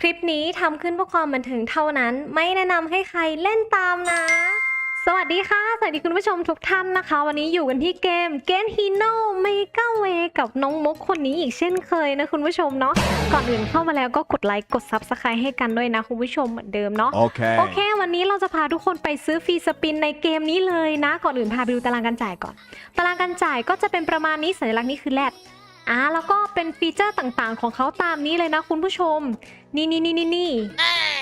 คลิปนี้ทำขึ้นเพื่อความบันเทิงเท่านั้น ไม่แนะนำให้ใครเล่นตามนะ สวัสดีค่ะ สวัสดีคุณผู้ชมทุกท่านนะคะ วันนี้อยู่กันที่เกม g e n Hino Mega Way กับน้องมุกคนนี้อีกเช่นเคยนะคุณผู้ชมเนาะก่อนอื่นเข้ามาแล้วก็กดไลค์กด Subscribe ให้กันด้วยนะคุณผู้ชมเหมือนเดิมเนาะ Okay. โอเค วันนี้เราจะพาทุกคนไปซื้อฟรีสปินในเกมนี้เลยนะ ก่อนอื่นพาไปดูตารางการจ่ายก่อน ตารางการจ่ายก็จะเป็นประมาณนี้สัญลักษณ์นี้คือแรด อ่าแล้วก็เป็นฟีเจอร์ต่างๆ ของเขาตามนี้เลยนะคุณผู้ชม นี่นี่นี่นี่นี่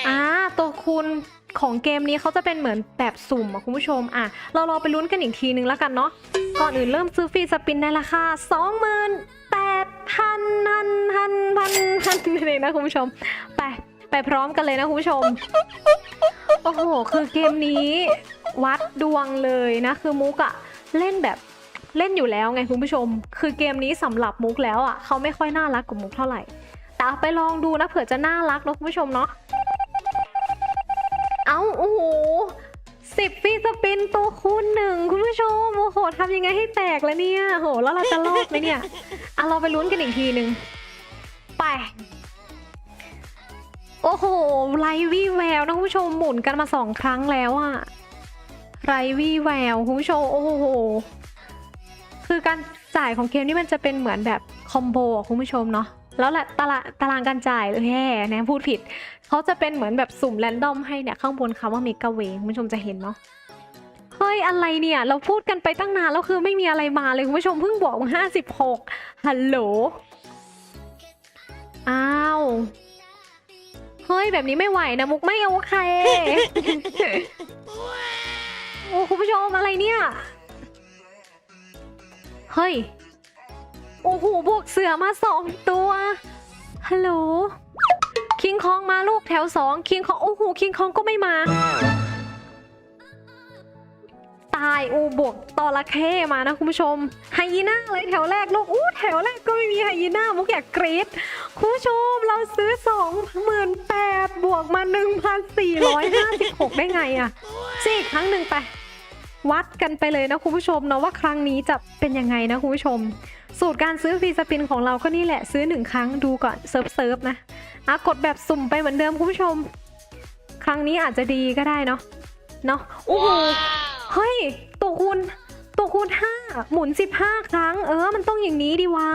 อ่าตัวคุณของเกมนี้เขาจะเป็นเหมือนแบบสุ่มอะคุณผู้ชมอะเรารอไปลุ้นกันอีกทีนึงแล้วกันเนาะก่อนอื่นเริ่มซื้อฟรีสปินในราคา28,000พันพันพันพันพันเลยนะคุณผู้ชม ไปไปพร้อมกันเลยนะคุณผู้ชม โอ้โห คือเกมนี้วัดดวงเลยนะ คือมุกอะเล่นแบบ เล่นอยู่แล้วไงคุณผู้ชม คือเกมนี้สำหรับมุกแล้วอะเขาไม่ค่อยน่ารักกับมุกเท่าไหร่ แต่ไปลองดูนะเผื่อจะน่ารักนะคุณผู้ชมเนาะ เอาโอ้โหสิบฟีสปินตัวคูณหนึ่งคุณผู้ชมโอ้โหทำยังไงให้แตกแล้วเนี่ยโหแล้วเราจะรอดไหมเนี่ยอะเราไปลุ้นกันอีกทีหนึ่งไปโอ้โหไรวี่แววนะคุณผู้ชมหมุนกันมาสองครั้งแล้วอะไรวี่แววคุณผู้ชมโอ้โห คือการจ่ายของเกมนี่มันจะเป็นเหมือนแบบคอมโบคุณผู้ชมเนาะแล้วแหละตารางตารางการจ่ายแย่นะพูดผิด เขาจะเป็นเหมือนแบบสุ่มแรนดอมให้เนี่ย ข้างบนคำว่าเมกาเวคุณผู้ชมจะเห็นเนาะเฮ้ย อะไรเนี่ย เราพูดกันไปตั้งนาน แล้วคือไม่มีอะไรมาเลย คุณผู้ชมเพิ่งบอกว่าห้าสิบหกฮัลโหล อ้าว เฮ้ย แบบนี้ไม่ไหวนะ มุกไม่โอเค เฮ้ย โอ้โหบวกเสือมาสองตัว ฮัลโหล คิงคองมาลูกแถวสองคิงคอง โอ้โห คิงคองก็ไม่มา ตายอูบวกตอระเข้มานะคุณผู้ชม ไฮยีน่าเลยแถวแรกลูก อู้แถวแรกก็ไม่มีไฮยีน่ามุกอยากกรี๊ดคุณผู้ชมเราซื้อสองหมื่นแปดบวกมาหนึ่งพันสี่ร้อยห้าสิบหกได้ไงอะซีอีกครั้งหนึ่งไป วัดกันไปเลยนะคุณผู้ชมเนาะว่าครั้งนี้จะเป็นยังไงนะคุณผู้ชม สูตรการซื้อฟรีสปินของเราก็นี่แหละซื้อหนึ่งครั้งดูก่อนเซิร์ฟเซิร์ฟนะอะกดแบบสุ่มไปเหมือนเดิมคุณผู้ชม ครั้งนี้อาจจะดีก็ได้เนาะเนาะโอ้โหเฮ้ยตัวคูณตัวคูณห้าหมุนสิบห้าครั้ง เออ มันต้องอย่างนี้ดีวะ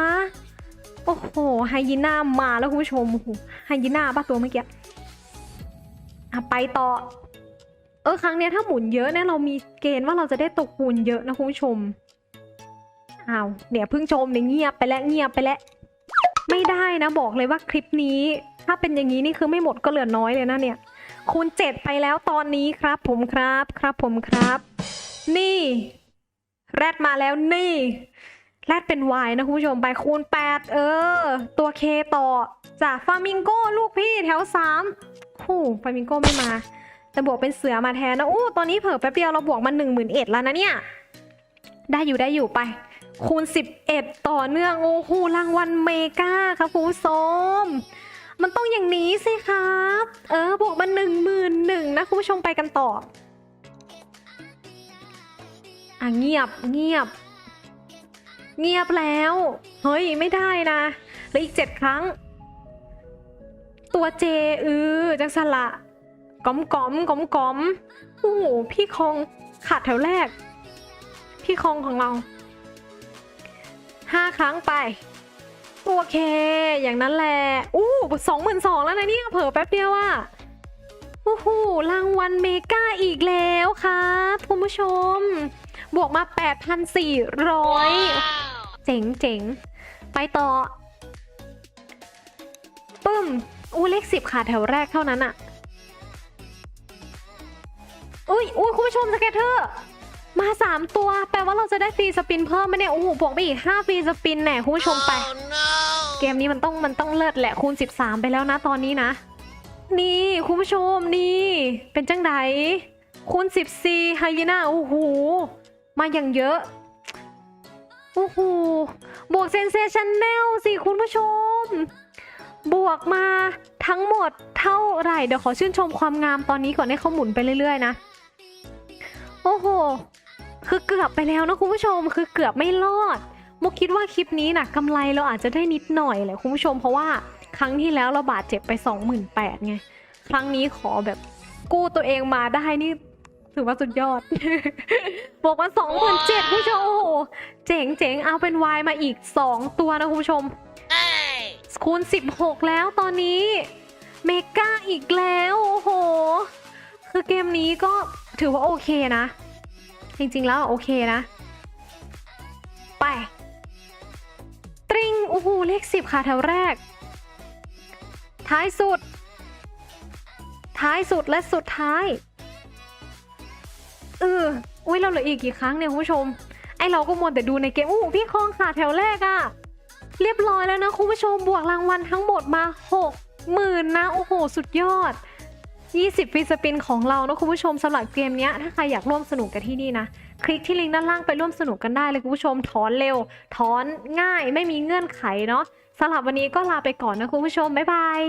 โอ้โหไฮยีน่ามาแล้วคุณผู้ชมโอ้โหไฮยีน่าป่ะตัวเมื่อกี้อะไปต่อ เออครั้งเนี้ยถ้าหมุนเยอะเนี่ยเรามีเกณฑ์ว่าเราจะได้ตกปูนเยอะนะคุณผู้ชมอ้าวเดี๋ยวเพิ่งชมเนี่ยเงียบไปแล้วเงียบไปแล้วไม่ได้นะบอกเลยว่าคลิปนี้ ถ้าเป็นอย่างนี้นี่คือไม่หมดก็เหลือน้อยเลยนะเนี่ยคูณเจ็ดไปแล้วตอนนี้ครับ ผมครับครับผมครับ นี่ แรดมาแล้วนี่ แรดเป็น Y นะคุณผู้ชมไปคูณ8เออ ตัว K ต่อจากฟามิงโก้ลูกพี่แถว3คู่ฟามิงโก้ไม่มา แต่บวกเป็นเสือมาแทนนะโอ้ตอนนี้เผิ่แป๊บเดียวเราบวกมา1 1 0 0 0แล้วนะเนี่ย ได้อยู่ได้อยู่ไป คูณ 11 ต่อเนื่องโอ้โหรางวัลเมกาครับคุณผู้ชมมันต้องอย่างนี้สิครับ เออบวกมา1 1 0 0 0นะคุณผู้ชมไปกันต่ออะเงียบเงียบ เงียบแล้ว เฮ้ยไม่ได้นะเหลืออีกเจ็ดครั้ง ตัวเจอือจังสละ กอมกอมกอมกอมโอ้โหพี่คงขาดแถวแรก พี่คงของเราห้าครั้งไป โอเค อย่างนั้นแหละอู้สองหมื่นสองแล้วนะเนี่ยเผลอแป๊บเดียวอะโอ้โหรางวัลเมกาอีกแล้วครับคุณผู้ชม บวกมา 8,400 เจ๋งเจ๋งไปต่อ ปึ้ม อู้เลขสิบขาดแถวแรกเท่านั้นอะ อุ้ยอุ้ยคุณผู้ชมสเก็ตเตอร์มาสามตัว แปลว่าเราจะได้ฟรีสปินเพิ่มไหมเนี่ยโอ้โหบวกไปอีกห้าฟรีสปินแน่คุณผู้ชมไป เกมนี้มันต้องมันต้องเลิศแหละคูณ 13 ไปแล้วนะตอนนี้นะ นี่คุณผู้ชมนี่ เป็นจังไดคูณ 14ไฮยีน่าโอ้โหมาอย่างเยอะโอ้โหบวกเซนเซชันแนลสิคุณผู้ชม บวกมาทั้งหมดเท่าไหร่ เดี๋ยวขอชื่นชมความงามตอนนี้ก่อนให้เขาหมุนไปเรื่อยๆนะ โอ้โห คือเกือบไปแล้วนะคุณผู้ชม คือเกือบไม่รอด มุกคิดว่าคลิปนี้นะกำไรเราอาจจะได้นิดหน่อยแหละคุณผู้ชมเพราะว่าครั้งที่แล้วเราบาดเจ็บไป 28,000ไง ครั้งนี้ขอแบบกู้ตัวเองมาได้นี่ถือว่าสุดยอด บอกว่า27,000คุณผู้ชม โอ้โห เจ๋งเจ๋งเอาเป็นวายมาอีก 2 ตัวนะคุณผู้ชมคูณ 16 แล้วตอนนี้ เมกาอีกแล้ว โอ้โห คือเกมนี้ก็ ถือว่าโอเคนะ จริงๆแล้วโอเคนะ ไป ตริงโอ้โหเลข10ค่ะแถวแรก ท้ายสุด ท้ายสุดและสุดท้ายเอออุ้ยเราเหลืออีกกี่ครั้งเนี่ยคุณผู้ชม ไอเราก็มัวแต่ดูในเกมอู้พี่คองค่ะแถวแรกอะเรียบร้อยแล้วนะคุณผู้ชมบวกรางวัลทั้งหมดมา6 0,000นะ โอ้โห สุดยอด 20 ฟิสปินของเรานะคุณผู้ชมสำหรับเกมนี้ถ้าใครอยากร่วมสนุกกันที่นี่นะ คลิกที่ลิงก์ด้านล่างไปร่วมสนุกกันได้เลยคุณผู้ชมถอนเร็ว ถอนง่ายไม่มีเงื่อนไขเนาะสำหรับวันนี้ก็ลาไปก่อนนะคุณผู้ชม บ๊ายบาย